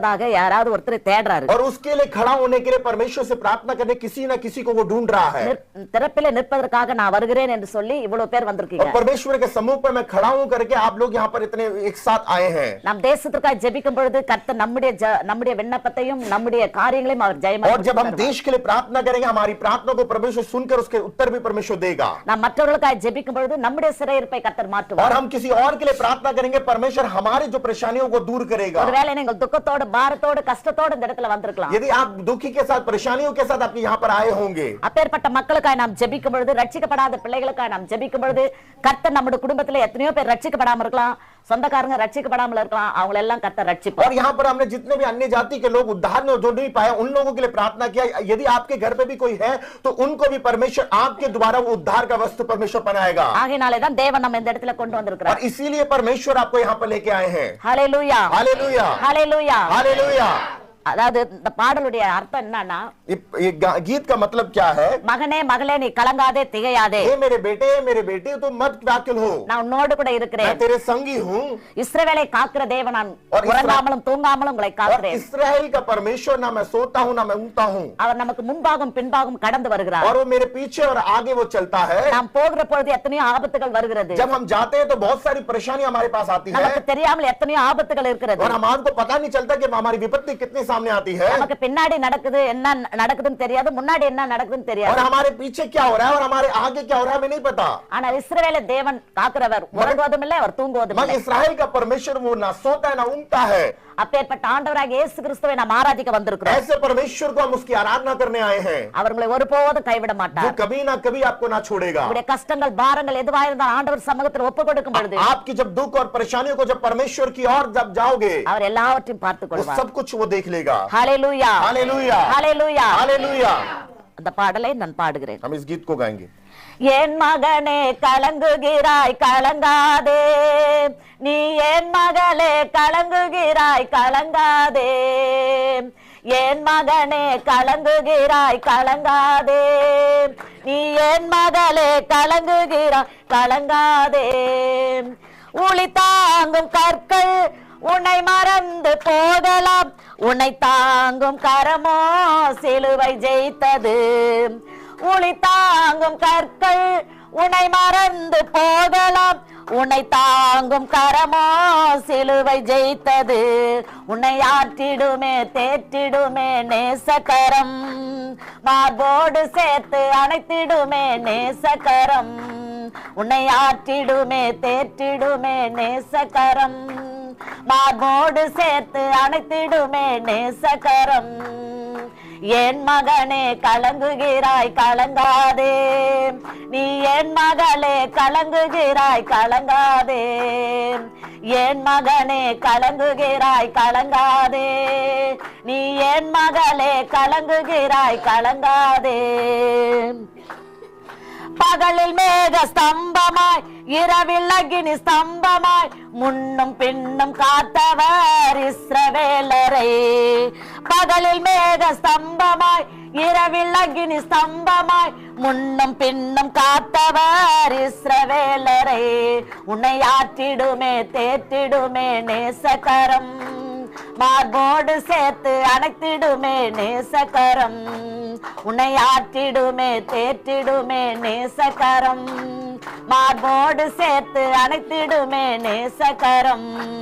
நிற்பதற்காக யாராவது ஒருத்தரை தேடுறாரு और उसके लिए खड़ा होने के लिए परमेश्वर से प्रार्थना करने किसी ना किसी को वो ढूंढ रहा है நிற்- திறப்பிலே நிற்பதற்காக நான் வருகிறேன் என்று சொல்லி இவ்வளவு பேர் வந்திருக்கீங்க और परमेश्वर के समूह पर मैं खड़ा हूं करके आप लोग यहाँ पर इतने एक साथ आए हैं நம் தேசத்திற்காக ஜெபிக்கும் பொழுது கர்த்தர் நம்முடைய ஜ- நம்முடைய விண்ணப்பத்தையும் நம்முடைய காரியங்களையும் அவர் ஜெயமாக और जब हम கொடுத்து देश के लिए प्रार्थना करेंगे हमारी प्रार्थना को परमेश्वर सुनकर उसके उत्तर भी परमेश्वर देगा நாம் மற்றவர்களுக்காக ஜெபிக்கும் பொழுது நம்முடைய சிறையிருப்பை கர்த்தர் और மாற்றுவார் हम किसी और के लिए प्रार्थना करेंगे परमेश्वर हमारी जो परेशानियों को दूर करेगा ஒருவேளை நீங்கள் துக்கத்தோடு பாரத்தோடு கஷ்டத்தோடு இந்த இடத்துல வந்திருக்கலாம் यदि आप दुखी के साथ परेशानियों के साथ आप यहाँ पर आए होंगे அப்பேற்பட்ட மக்களுக்காக நாம் ஜெபிக்கும் பொழுது ரட்சிக்கப்படாத பிள்ளைகளுக்காக நாம் ஜெபிக்கும் பொழுது கர்த்தர் நம்முடைய குடும்பத்துல எத்தனையோ பேர் ரட்சிக்கப்படாம இருக்கலாம் சொந்தக்காரங்க ரட்சிக்கப்படாமல் இருக்கலாம் அவங்கள எல்லாம் கர்த்தர் ரட்சிப்பார் और यहाँ पर हमने जितने भी अन्य जाति के लोग उद्धार में जो नहीं पाए उन लोगों के लिए प्रार्थना किया यदि आपके घर पे भी कोई है तो उनको भी परमेश्वर आपके द्वारा वो उद्धार का वस्तु परमेश्वर बनाएगा ஆகையினாலே தான் தேவன் நம்ம இந்த இடத்துல கொண்டு வந்திருக்கிறார் और इसीलिए परमेश्वर आपको यहाँ पर लेके आए हैं ஹalleluya हालेलुया ஹalleluya हालेलुया அதாவது இந்த பாடலுடைய அர்த்தம் என்னன்னா ये ये गा- गीत का मतलब क्या है மகனே மகளே நீ கலங்காதே திகையாதே हे मेरे बेटे मेरे बेटे तुम मत व्याकुल हो நான் உன்னோடு கூட मैं இருக்கிறேன் तेरे संगी हूँ இஸ்ரவேலை காக்கிற தேவன் நான் और इस्रा- உறங்காமலும் தூங்காமலும் உங்களை और காக்கிறேன் इसराइल का परमेश्वर ना मैं सोता हूँ ना मैं ऊँगता हूँ அவர் நமக்கு முன்பாகும் பின்பாகும் கடந்து வருகிறார் और वो मेरे पीछे और आगे वो चलता है நாம் போகிற பொழுது எத்தனையோ ஆபத்துகள் வருகிறது जब हम जाते हैं तो बहुत सारी परेशानी हमारे पास आती है நமக்கு தெரியாமல் எத்தனையோ ஆபத்துகள் இருக்கிறது और हमारे को पता नहीं चलता कि हमारी विपत्ति कितनी सामने आती है நமக்கு பின்னாடி நடக்குது என்ன நடக்குதுன்னு தெரியாது முன்னாடி என்ன நடக்குதுன்னு और தெரியாது हमारे पीछे क्या हो रहा है और हमारे आगे क्या हो रहा है हमें नहीं पता ஆனால் இஸ்ரவேலை தேவன் காக்கிறவர் உறங்குவதும் இல்லை அவர் தூங்குவதும் मगर இல்லை इसराइल का परमेश्वर वो ना सोता है ना ऊँगता है அப்பேற்பட்ட ஆண்டவராக இயேசு கிறிஸ்துவை நாம் ஆராதிக்க வந்திருக்கிறோம் ऐसे परमेश्वर को हम उसकी आराधना करने आए हैं அவர்களை ஒருபோதும் கைவிட जो மாட்டார் कभी ना कभी आपको ना छोड़ेगा உங்களுடைய கஷ்டங்கள் பாரங்கள் எதுவா இருந்தால் ஆண்டவர் சமூகத்தில் ஒப்பு கொடுக்கும் பொழுது आपकी जब दुख और परेशानियों को जब परमेश्वर की ओर जब जाओगे அவர் எல்லாவற்றையும் பார்த்துக் वो கொள்வார் सब कुछ वो देख लेगा ஹalleluya हालेलुया ஹalleluya हालेलुया அந்த பாடலை நான் பாடுகிறேன் हम इस गीत को गाएंगे என் மகனே கலங்குகிறாய் கலங்காதே நீ என் மகளே கலங்குகிறாய் கலங்காதே என் மகனே கலங்குகிறாய் கலங்காதே நீ என் மகளே கலங்குகிறாய் கலங்காதே உளி தாங்கும் கற்கள் உன்னை மறந்து போகலாம் உன்னை தாங்கும் கரமோ சிலுவை ஜெயித்தது. உளி தாங்கும் கற்கள் உன்னை மறந்து போகலாம் உன்னை தாங்கும் கரமோ சிலுவை ஜெயித்தது. உன்னை ஆற்றிடுமே தேற்றிடுமே நேசகரம். மார்போடு சேர்த்து அணைத்திடுமே நேசகரம். உன்னை ஆற்றிடுமே தேற்றிடுமே நேசகரம். மார்போடு சேர்த்து அணைத்திடுமே நேசகரம். என் மகனே கலங்குகிறாய் கலங்காதே. நீ என் மகளே கலங்குகிறாய் கலங்காதே. என் மகனே கலங்குகிறாய் கலங்காதே. நீ என் மகளே கலங்குகிறாய் கலங்காதே. பகலில் மேக ஸ்தம்பமாய் இரவில் அக்னி ஸ்தம்பமாய் முன்னும் பின்னும் காத்தவர் இஸ்ரவேலரை. பகலில் மேக ஸ்தம்பமாய் இரவில் அக்னி ஸ்தம்பமாய் முன்னும் பின்னும் காத்தவர் இஸ்ரவேலரை. உன்னை ஆற்றிடுமே தேற்றிடுமே நேசகரம். மார்போடு சேர்த்து அணைத்திடுமே நேசகரம். உன்னை ஆற்றிடுமே தேற்றிடுமே நேசகரம். மார்போடு சேர்த்து அணைத்திடுமே நேசகரம்.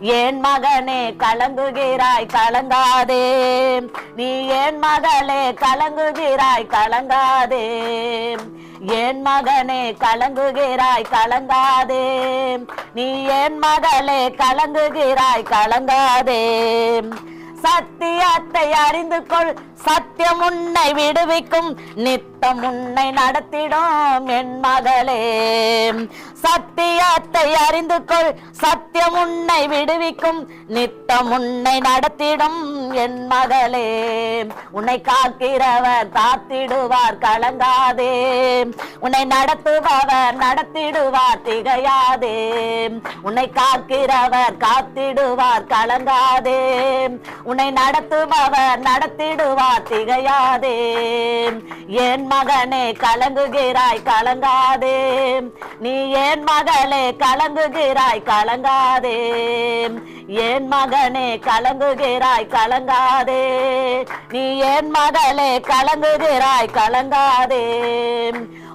ஏன் மகனே கலங்குகிறாய் கலங்காதே. நீ ஏன் மகளே கலங்குகிறாய் கலங்காதே. என் மகனே கலங்குகிறாய் கலங்காதே. நீ என் மகளே கலங்குகிறாய் கலங்காதே. சத்தியத்தை அறிந்து கொள் சத்தியம் உன்னை விடுவிக்கும் நித்தம் உன்னை நடத்திடும் என் மகளே. சத்தியத்தை அறிந்து கொள். சத்தியம் உன்னை விடுவிக்கும். நித்தம் உன்னை நடத்திடும் என் மகளே. உன்னை காக்கிறவர் காத்திடுவார் கலங்காதே. உன்னை நடத்துபவர் நடத்திடுவார் திகையாதே. உன்னை காக்கிறவர் காத்திடுவார் கலங்காதே. உன்னை நடத்துபவர் நடத்திடுவார் திகையாதே. என் மகனே கலங்குகிறாய் கலங்காதே. நீ என் மகளே கலங்குகிறாய் கலங்காதே. என் மகனே கலங்குகிறாய் கலங்காதே. நீ என் மகளே கலங்குகிறாய் கலங்காதே.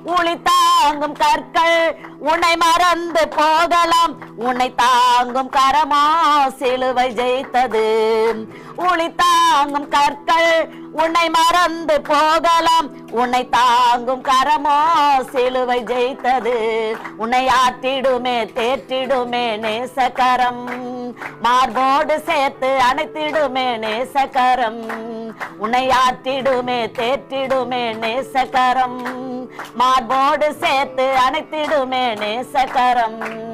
உளி தாங்கும் கற்கள் உன்னை மறந்து போகலாம். உன்னை தாங்கும் கரமா சிலுவை ஜெயித்தது. உளி தாங்கும் கற்கள் உன்னை மறந்து போகலாம். உன்னை தாங்கும் கரமோ சிலுவை ஜெயித்தது. உன்னை ஆற்றிடுமே தேற்றிடுமே நேசகரம். மார்போடு சேர்த்து அணைத்திடுமே நேசகரம். உன்னை ஆற்றிடுமே தேற்றிடுமே நேசகரம். மார்போடு சேர்த்து அணைத்திடுமே நேசகரம்.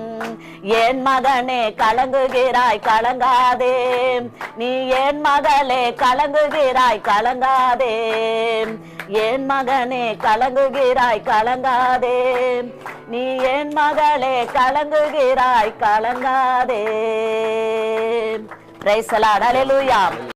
என் மகனே கலங்குகிறாய் கலங்காதே. நீ என் மகளே கலங்குகிறாய் கலங்காதே. என் மகனே கலங்குகிறாய் கலங்காதே. நீ என் மகளே கலங்குகிறாய் கலங்காதே. பிரைஸ் அலையலூயா